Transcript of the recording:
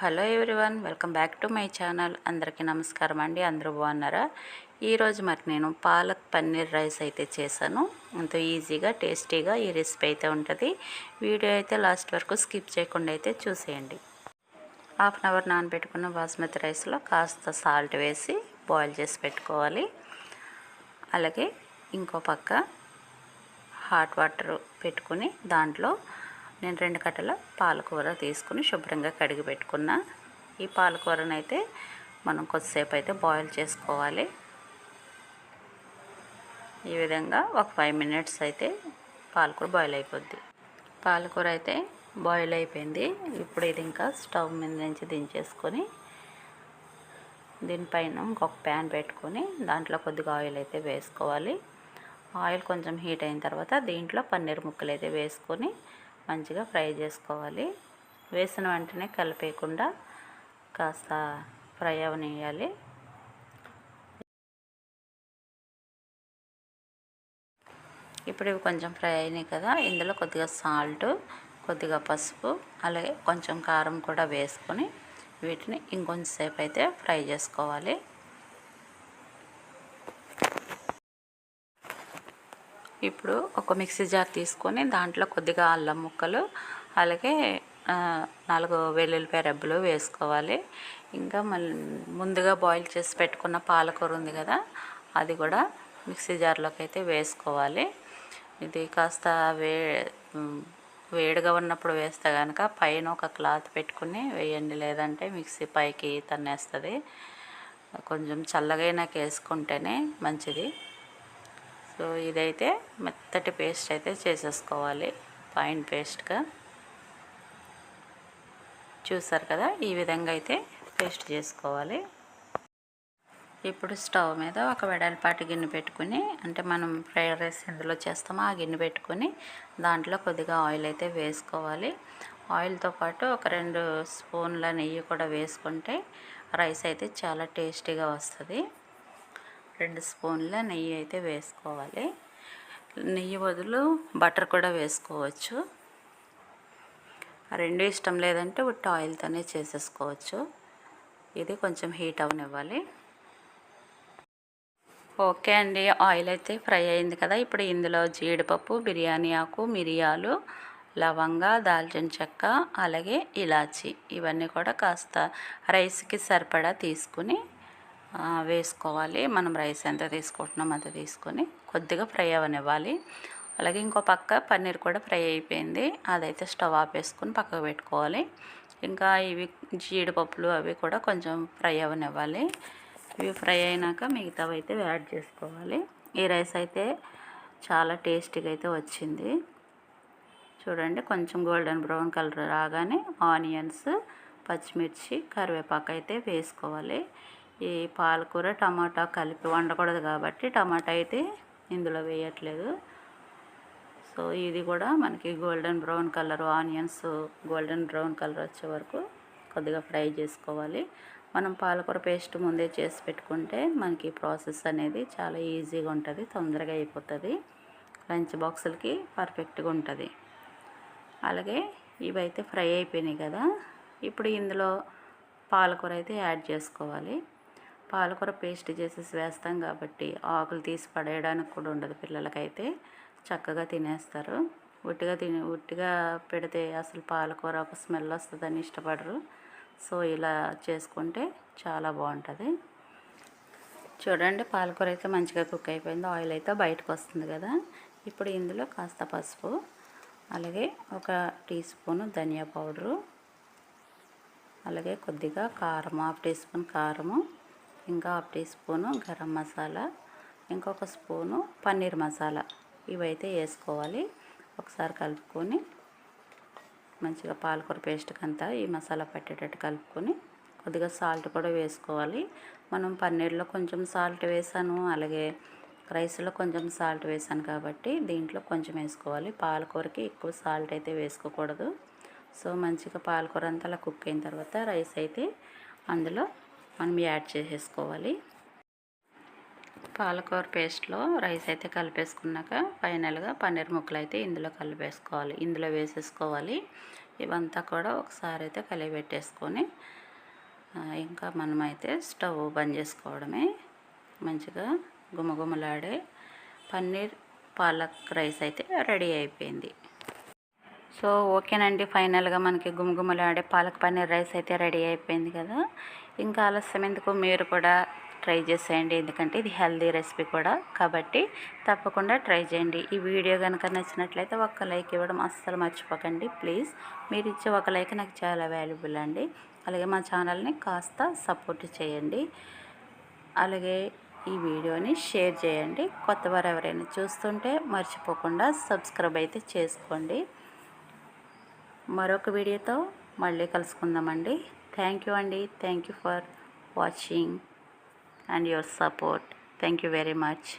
Hello everyone welcome back to my channel. అందరికీ నమస్కారం అండి. అందరూ బాగున్నారా? ఈరోజు మరి నేను పాలక్ పన్నీర్ రైస్ అయితే చేశాను. ఎంతో ఈజీగా టేస్టీగా ఈ రెసిపీ అయితే ఉంటుంది. వీడియో అయితే లాస్ట్ వరకు స్కిప్ చేయకుండా అయితే చూసేయండి. హాఫ్ అన్ అవర్ నానబెట్టుకున్న బాస్మతి రైస్లో కాస్త సాల్ట్ వేసి బాయిల్ చేసి పెట్టుకోవాలి. అలాగే ఇంకో పక్క హాట్ వాటర్ పెట్టుకుని దాంట్లో నేను రెండు కట్టల పాలకూర తీసుకుని శుభ్రంగా కడిగి పెట్టుకున్న. ఈ పాలకూరను అయితే మనం కొద్దిసేపు అయితే బాయిల్ చేసుకోవాలి. ఈ విధంగా ఒక ఫైవ్ మినిట్స్ అయితే పాలకూర బాయిల్ అయిపోద్ది. పాలకూర అయితే బాయిల్ అయిపోయింది. ఇప్పుడు ఇది ఇంకా స్టవ్ మీద నుంచి దించేసుకొని దీనిపైన ఇంకొక ప్యాన్ పెట్టుకొని దాంట్లో కొద్దిగా ఆయిల్ అయితే వేసుకోవాలి. ఆయిల్ కొంచెం హీట్ అయిన తర్వాత దీంట్లో పన్నీర్ ముక్కలు అయితే వేసుకొని మంచిగా ఫ్రై చేసుకోవాలి. వేసిన వెంటనే కలిపేయకుండా కాస్త ఫ్రై అవనియాలి ఇప్పుడు ఇవి కొంచెం ఫ్రై అయినాయి కదా ఇందులో కొద్దిగా సాల్ట్ కొద్దిగా పసుపు అలాగే కొంచెం కారం కూడా వేసుకొని వీటిని ఇంకొంచెంసేపు అయితే ఫ్రై చేసుకోవాలి. ఇప్పుడు ఒక మిక్సీ జార్ తీసుకొని దాంట్లో కొద్దిగా అల్లం ముక్కలు అలాగే నాలుగు వెల్లుల్లిపాయ రెబ్బలు వేసుకోవాలి. ఇంకా మళ్ళీ ముందుగా బాయిల్ చేసి పెట్టుకున్న పాలకూర ఉంది కదా అది కూడా మిక్సీ జార్లోకి అయితే వేసుకోవాలి. ఇది కాస్త వే వేడిగా ఉన్నప్పుడు వేస్తే కనుక పైన ఒక క్లాత్ పెట్టుకుని వేయండి లేదంటే మిక్సీ పైకి తన్నేస్తుంది. కొంచెం చల్లగైనాక వేసుకుంటేనే మంచిది. సో ఇదైతే మెత్తటి పేస్ట్ అయితే చేసేసుకోవాలి ఫైన్ పేస్ట్గా చూసారు కదా ఈ విధంగా అయితే పేస్ట్ చేసుకోవాలి. ఇప్పుడు స్టవ్ మీద ఒక వెడల్పాటి గిన్నె పెట్టుకుని అంటే మనం ఫ్రైడ్ రైస్ ఎందులో చేస్తామో ఆ గిన్నె పెట్టుకుని దాంట్లో కొద్దిగా ఆయిల్ అయితే వేసుకోవాలి. ఆయిల్తో పాటు ఒక రెండు స్పూన్ల నెయ్యి కూడా వేసుకుంటే రైస్ అయితే చాలా టేస్టీగా వస్తుంది. రెండు స్పూన్ల నెయ్యి అయితే వేసుకోవాలి. నెయ్యి బదులు బటర్ కూడా వేసుకోవచ్చు. రెండు ఇష్టం లేదంటే ఉట్టి ఆయిల్తోనే చేసేసుకోవచ్చు. ఇది కొంచెం హీట్ అవనివ్వాలి. ఓకే అండి ఆయిల్ అయితే ఫ్రై అయింది కదా ఇప్పుడు ఇందులో జీడిపప్పు బిర్యానీ ఆకు మిరియాలు లవంగా దాల్చిన చెక్క అలాగే ఇలాచి ఇవన్నీ కూడా కాస్త రైస్కి సరిపడా తీసుకుని వేసుకోవాలి. మనం రైస్ ఎంత తీసుకుంటున్నాం అంత తీసుకొని కొద్దిగా ఫ్రై అవనివ్వాలి. అలాగే ఇంకో పక్క పన్నీర్ కూడా ఫ్రై అయిపోయింది. అదైతే స్టవ్ ఆపేసుకొని పక్కకు పెట్టుకోవాలి. ఇంకా ఇవి జీడిపప్పులు అవి కూడా కొంచెం ఫ్రై అవనివ్వాలి. ఇవి ఫ్రై అయినాక మిగతావి అయితే యాడ్ చేసుకోవాలి. ఈ రైస్ అయితే చాలా టేస్టీగా అయితే వచ్చింది. చూడండి కొంచెం గోల్డెన్ బ్రౌన్ కలర్ రాగానే ఆనియన్స్ పచ్చిమిర్చి కరివేపాకు అయితే వేసుకోవాలి. ఈ పాలకూర టమాటా కలిపి వండకూడదు కాబట్టి టమాటా అయితే ఇందులో వేయట్లేదు. సో ఇది కూడా మనకి golden brown colour onions golden brown colour వచ్చే వరకు కొద్దిగా ఫ్రై చేసుకోవాలి. మనం పాలకూర పేస్ట్ ముందే చేసి పెట్టుకుంటే మనకి ప్రాసెస్ అనేది చాలా ఈజీగా ఉంటుంది తొందరగా అయిపోతుంది. లంచ్ బాక్సులకి పర్ఫెక్ట్గా ఉంటుంది. అలాగే ఇవైతే ఫ్రై అయిపోయినాయి కదా ఇప్పుడు ఇందులో పాలకూర అయితే యాడ్ చేసుకోవాలి. పాలకూర పేస్ట్ చేసేసి వేస్తాం కాబట్టి ఆకులు తీసి పడేయడానికి కూడా ఉండదు పిల్లలకైతే. చక్కగా తినేస్తారు. ఉట్టిగా తిని ఉట్టిగా పెడితే అసలు పాలకూర ఒక స్మెల్ వస్తుందని ఇష్టపడరు. సో ఇలా చేసుకుంటే చాలా బాగుంటుంది. చూడండి పాలకూర అయితే మంచిగా కుక్ అయిపోయింది. ఆయిల్ అయితే బయటకు వస్తుంది కదా. ఇప్పుడు ఇందులో కాస్త పసుపు అలాగే ఒక టీ స్పూను ధనియా పౌడరు అలాగే కొద్దిగా కారం హాఫ్ టీ స్పూన్ కారము ఇంకా half teaspoon garam masala ఇంకొక స్పూను పన్నీర్ మసాలా. ఇవైతే వేసుకోవాలి. ఒకసారి కలుపుకొని మంచిగా పాలకూర పేస్ట్కి అంతా ఈ మసాలా పట్టేటట్టు కలుపుకొని కొద్దిగా సాల్ట్ కూడా వేసుకోవాలి. మనం పన్నీర్లో కొంచెం సాల్ట్ వేసాను అలాగే రైస్లో కొంచెం సాల్ట్ వేసాను కాబట్టి దీంట్లో కొంచెం వేసుకోవాలి. పాలకూరకి ఎక్కువ సాల్ట్ అయితే వేసుకోకూడదు. సో మంచిగా పాలకూర అంతా అలా కుక్ అయిన తర్వాత రైస్ అయితే అందులో మనం యాడ్ చేసేసుకోవాలి. పాలకూర పేస్ట్లో రైస్ అయితే కలిపేసుకున్నాక ఫైనల్గా పన్నీర్ ముక్కలు అయితే ఇందులో కలిపేసుకోవాలి. ఇందులో వేసేసుకోవాలి. ఇవంతా కూడా ఒకసారి అయితే కలిపెట్టేసుకొని ఇంకా మనమైతే స్టవ్ బంద్ చేసుకోవడమే. మంచిగా గుమగుమలాడే పన్నీర్ పాలక్ రైస్ అయితే రెడీ అయిపోయింది. సో ఓకేనండి. ఫైనల్గా మనకి గుమగుమలాడే పాలక్ పన్నీర్ రైస్ అయితే రెడీ అయిపోయింది కదా. ఇంకా ఆలస్యం ఎందుకు? మీరు కూడా ట్రై చేసేయండి. ఎందుకంటే ఇది హెల్దీ రెసిపీ కూడా. కాబట్టి తప్పకుండా ట్రై చేయండి. ఈ వీడియో కనుక నచ్చినట్లయితే ఒక్క లైక్ ఇవ్వడం అస్సలు మర్చిపోకండి. ప్లీజ్ మీరు ఇచ్చే ఒక లైక్ నాకు చాలా వాల్యుబుల్ అండి. అలాగే మా ఛానల్ని కాస్త సపోర్ట్ చేయండి. అలాగే ఈ వీడియోని షేర్ చేయండి. కొత్త వారు ఎవరైనా చూస్తుంటే మర్చిపోకుండా సబ్స్క్రైబ్ అయితే చేసుకోండి. మరొక వీడియోతో మళ్ళీ కలుసుకుందామండి. థ్యాంక్ యూ అండి thank you for watching and your support thank you very much